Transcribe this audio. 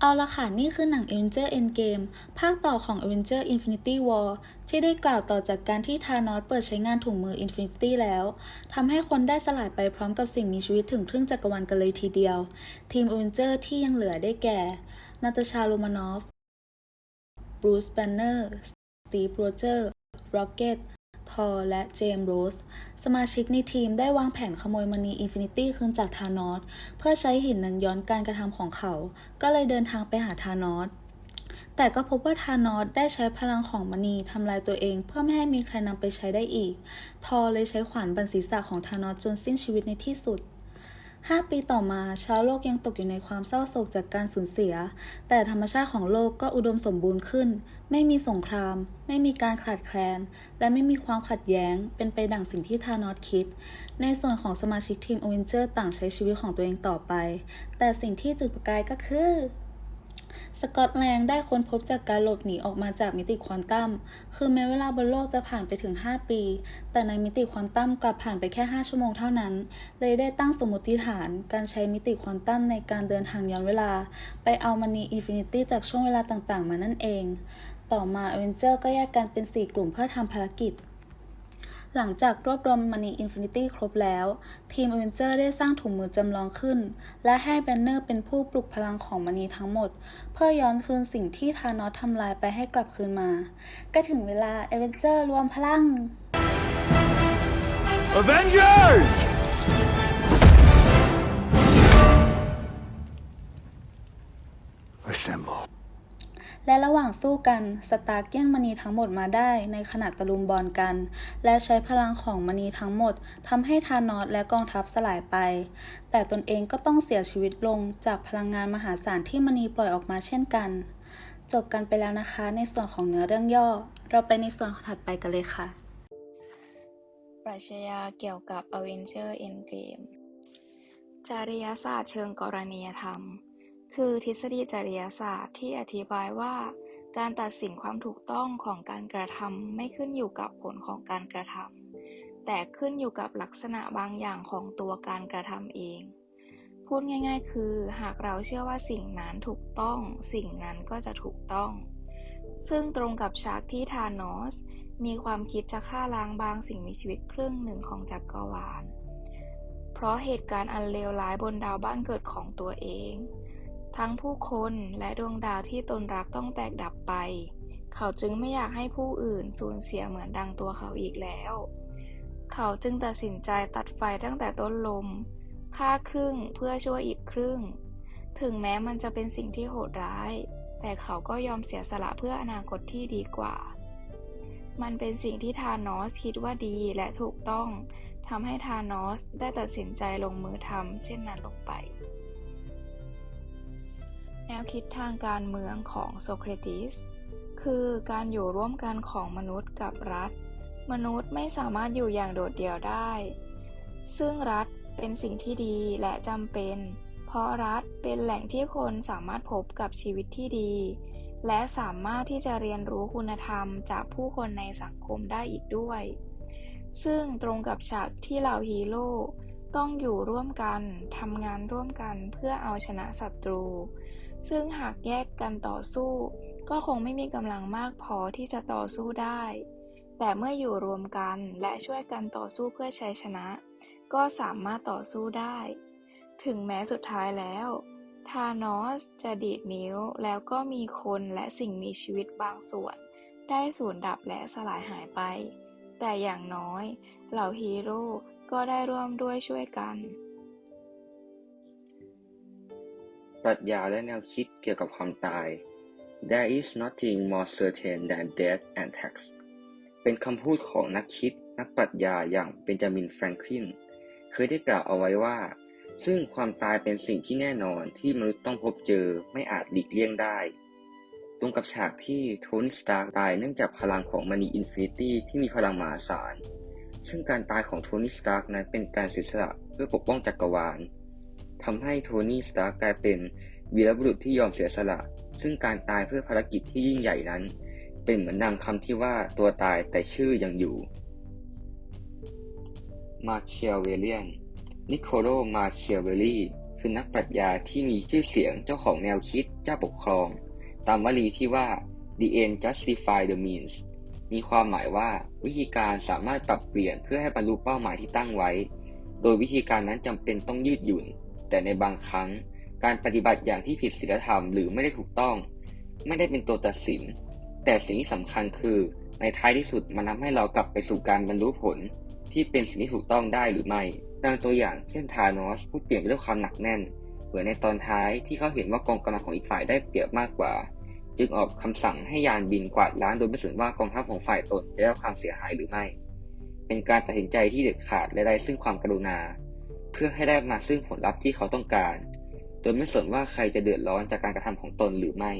เอาละค่ะ นี่คือหนัง Avenger Endgame ภาคต่อของ Avenger Infinity War ที่ได้กล่าวต่อจากการที่ธานอสเปิดใช้งานถุงมือ Infinity แล้วทำให้คนได้สลายไปพร้อมกับสิ่งมีชีวิตถึงครึ่งจักรวาลกันเลยทีเดียว ทีม Avenger ที่ยังเหลือได้แก่ นาตาชาโรมานอฟ บรูซ แบนเนอร์ สตีฟ โรเจอร์ ร็อกเก็ต อและเจมส์โรส สมาชิกในทีมได้วางแผนขโมยมณีอินฟินิตี้คืนจากธานอส เพื่อใช้หินนั้นย้อนการกระทำของเขา ก็เลยเดินทางไปหาธานอส แต่ก็พบว่าธานอสได้ใช้พลังของมณีทำลายตัวเองเพื่อไม่ให้มีใครนำไปใช้ได้อีก พอเลยใช้ขวานบันศีรษะของธานอสจนสิ้นชีวิตในที่สุด 5 ปีต่อมาชาวโลกยังตกอยู่ในความเศร้าโศกจากการสูญเสีย แต่ธรรมชาติของโลกก็อุดมสมบูรณ์ขึ้น ไม่มีสงคราม ไม่มีการขาดแคลน และไม่มีความขัดแย้ง เป็นไปดั่งสิ่งที่ธานอสคิด ในส่วนของสมาชิกทีมอเวนเจอร์ต่างใช้ชีวิตของตัวเองต่อไป แต่สิ่งที่จุดประกายก็คือ สกอตแลนด์ได้ค้นพบจากการหลบหนีออกมาจากมิติควอนตัม คือแม้เวลาบนโลกจะผ่านไปถึง 5 ปี แต่ในมิติควอนตัมกลับผ่านไปแค่ 5 ชั่วโมงเท่านั้น เลยได้ตั้งสมมติฐานการใช้มิติควอนตัมในการเดินทางย้อนเวลา ไปเอามณีอินฟินิตี้จากช่วงเวลาต่างๆ มานั่นเอง ต่อมาอเวนเจอร์ก็แยกกันเป็น 4 กลุ่มเพื่อทำภารกิจ หลังจากรวบรวมมันีอินฟินิตี้ครบแล้ว ทีมอเวนเจอร์ได้สร้างถุงมือจำลองขึ้น และให้แบนเนอร์เป็นผู้ปลุกพลังของมันีทั้งหมด เพื่อย้อนคืนสิ่งที่ธานอสทำลายไปให้กลับคืนมา ก็ถึงเวลาเอเวนเจอร์รวมพลัง Avengers! และระหว่างสู้กัน สตาร์กแย่งมณีทั้งหมดมาได้ในขณะตะลุมบอลกัน และใช้พลังของมณีทั้งหมดทำให้ธานอสและกองทัพสลายไป แต่ตนเองก็ต้องเสียชีวิตลงจากพลังงานมหาศาลที่มณีปล่อยออกมาเช่นกัน จบกันไปแล้วนะคะในส่วนของเนื้อเรื่องย่อ เราไปในส่วนถัดไปกันเลยค่ะปรัชญาเกี่ยวกับ Avenger Endgame จริยศาสตร์เชิงกรณียธรรม คือทฤษฎีจริยศาสตร์ที่อธิบายว่า การตัดสินความถูกต้องของการกระทำไม่ขึ้นอยู่กับผลของการกระทำแต่ขึ้นอยู่กับลักษณะบางอย่างของตัวการกระทำเอง พูดง่าย ๆ คือ หากเราเชื่อว่าสิ่งนั้นถูกต้อง สิ่งนั้นก็จะถูกต้อง ซึ่งตรงกับฉากที่ธานอสมีความคิดจะฆ่าล้างบางสิ่งมีชีวิตครึ่งหนึ่งของจักรวาล เพราะเหตุการณ์อันเลวร้ายบนดาวบ้านเกิดของตัวเอง ทั้งผู้คนและดวงดาวที่ตนรักต้องแตกดับไป เขาจึงไม่อยากให้ผู้อื่นสูญเสียเหมือนดังตัวเขาอีกแล้ว เขาจึงตัดสินใจตัดไฟตั้งแต่ต้นลมฆ่าครึ่งเพื่อช่วยอีกครึ่ง ถึงแม้มันจะเป็นสิ่งที่โหดร้าย แต่เขาก็ยอมเสียสละเพื่ออนาคตที่ดีกว่า มันเป็นสิ่งที่ธานอสคิดว่าดีและถูกต้องทำให้ธานอสได้ตัดสินใจลงมือทำเช่นนั้นลงไป แนวคิดทางการเมืองของโซเครติส คือการอยู่ร่วมกันของมนุษย์กับรัฐ มนุษย์ไม่สามารถอยู่อย่างโดดเดี่ยวได้ ซึ่งรัฐเป็นสิ่งที่ดีและจำเป็น เพราะรัฐเป็นแหล่งที่คนสามารถพบกับชีวิตที่ดี และสามารถที่จะเรียนรู้คุณธรรมจากผู้คนในสังคมได้อีกด้วย ซึ่งตรงกับฉากที่เหล่าฮีโร่ต้องอยู่ร่วมกันทำงานร่วมกันเพื่อเอาชนะศัตรู ซึ่งหากแยกกันต่อสู้ ก็คงไม่มีกำลังมากพอที่จะต่อสู้ได้ แต่เมื่ออยู่รวมกันและช่วยกันต่อสู้เพื่อชัยชนะ ก็สามารถต่อสู้ได้ ถึงแม้สุดท้ายแล้วธานอสจะดีดนิ้วแล้วก็มีคนและสิ่งมีชีวิตบางส่วน ได้สูญดับและสลายหายไป แต่อย่างน้อย เหล่าฮีโร่ก็ได้ร่วมด้วยช่วยกัน ปรัชญาและแนวคิดเกี่ยวกับความตาย There is nothing more certain than death and tax เป็นคำพูดของนักคิดนักปรัชญาอย่างเบนจามินแฟรงคลินเคยได้กล่าวเอาไว้ว่า ซึ่งความตายเป็นสิ่งที่แน่นอนที่มนุษย์ต้องพบเจอไม่อาจหลีกเลี่ยงได้ ตรงกับฉากที่โทนี่สตาร์กตายเนื่องจากพลังของมณีอินฟินิตี้ที่มีพลังมหาศาล ซึ่งการตายของโทนี่สตาร์กนั้นเป็นการเสียสละเพื่อปกป้องจักรวาล ทำให้โทนี่สตาร์กลายเป็นวีรบุรุษที่ยอมเสียสละ ซึ่งการตายเพื่อภารกิจที่ยิ่งใหญ่นั้น เป็นเหมือนดังคำที่ว่าตัวตายแต่ชื่อยังอยู่มาเคียเวเลียน นิโคโลมาเคียเวลลีคือนักปรัชญาที่มีชื่อเสียงเจ้าของแนวคิดเจ้าปกครอง ตามวลีที่ว่า the end justify the means มีความหมายว่าวิธีการสามารถปรับเปลี่ยนเพื่อให้บรรลุเป้าหมายที่ตั้งไว้ โดยวิธีการนั้นจำเป็นต้องยืดหยุ่น แต่ในบางครั้งการปฏิบัติอย่างที่ผิดศีลธรรมหรือไม่ได้ถูกต้อง ไม่ได้เป็นตัวตัดสิน แต่สิ่งที่สำคัญคือในท้ายที่สุดมันทำให้เรากลับไปสู่การบรรลุผลที่เป็นสิ่งที่ถูกต้องได้หรือไม่ดังตัวอย่างเช่นธานอสผู้เปลี่ยนไปด้วยความหนักแน่นเหมือนในตอนท้ายที่เขาเห็นว่ากองกำลังของอีกฝ่ายได้เปรียบมากกว่า จึงออกคำสั่งให้ยานบินกวาดล้างโดยไม่สนว่ากองทัพของฝ่ายตนจะได้รับความเสียหายหรือไม่ เป็นการตัดสินใจที่เด็ดขาดและไร้ซึ่งความกรุณา เพื่อให้ได้มาซึ่งผลลัพธ์ที่เขาต้องการ โดยไม่สนว่าใครจะเดือดร้อนจากการกระทำของตนหรือไม่